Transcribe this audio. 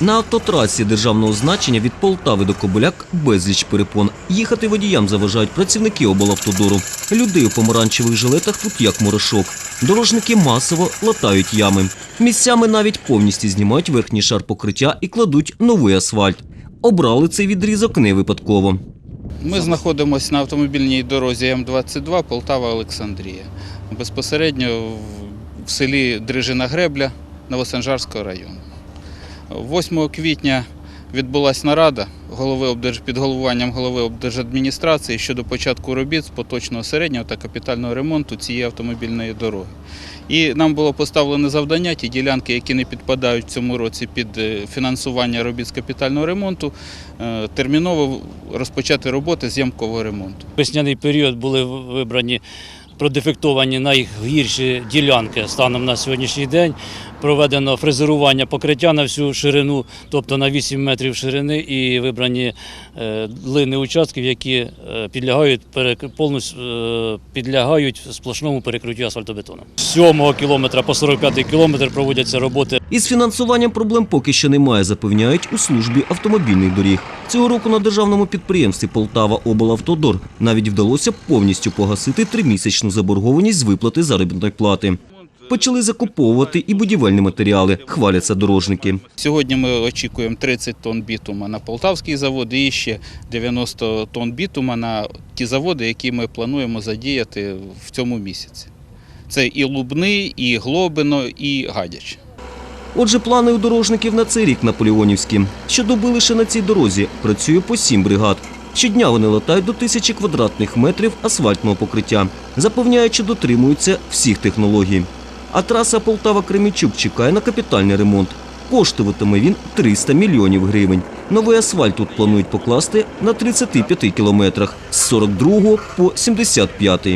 На автотрасі державного значення від Полтави до Кобиляк безліч перепон. Їхати водіям заважають працівники облавтодору. Людей у помаранчевих жилетах тут як морошок. Дорожники масово латають ями. Місцями навіть повністю знімають верхній шар покриття і кладуть новий асфальт. Обрали цей відрізок не випадково. Ми знаходимося на автомобільній дорозі М22 Полтава-Олександрія. Безпосередньо в- в селі Дрижина Гребля Новосанжарського району. 8 квітня відбулася нарада голови обдерж... під головуванням голови облдержадміністрації щодо початку робіт з поточного середнього та капітального ремонту цієї автомобільної дороги. І нам було поставлено завдання ті ділянки, які не підпадають в цьому році під е, фінансування робіт з капітального ремонту, е, терміново розпочати роботи з ямкового ремонту. Весняний період були вибрані продефектовані найгірші ділянки станом на сьогоднішній день. Проведено фрезерування покриття на всю ширину, тобто на 8 метрів ширини, і вибрані е, длини участків, які е, підлягають повністю е, підлягають сплошному перекриттю асфальтобетоном. З 7 кілометра по 45 кілометр проводяться роботи Із фінансуванням проблем поки що немає, запевняють у службі автомобільних доріг. Цього року на державному підприємстві Полтава облавтодор навіть вдалося повністю погасити тримісячну заборгованість з виплати заробітної плати. Почали закуповувати і будівельні матеріали, хваляться дорожники. Сьогодні ми очікуємо 30 тонн бітума на полтавський завод і ще 90 тонн бітума на ті заводи, які ми плануємо задіяти в цьому місяці. Це і Лубни, і Глобино, і Гадяч. Отже, плани у дорожників на цей рік наполеонівські. Щодоби лише на цій дорозі працює по сім бригад. Щодня вони латають до тисячі квадратних метрів асфальтного покриття, запевняючи, дотримуються всіх технологій. А траса Полтава-Кремічук чекає на капітальний ремонт. Коштуватиме він 300 мільйонів гривень. Новий асфальт тут планують покласти на 35 кілометрах з 42 по 75.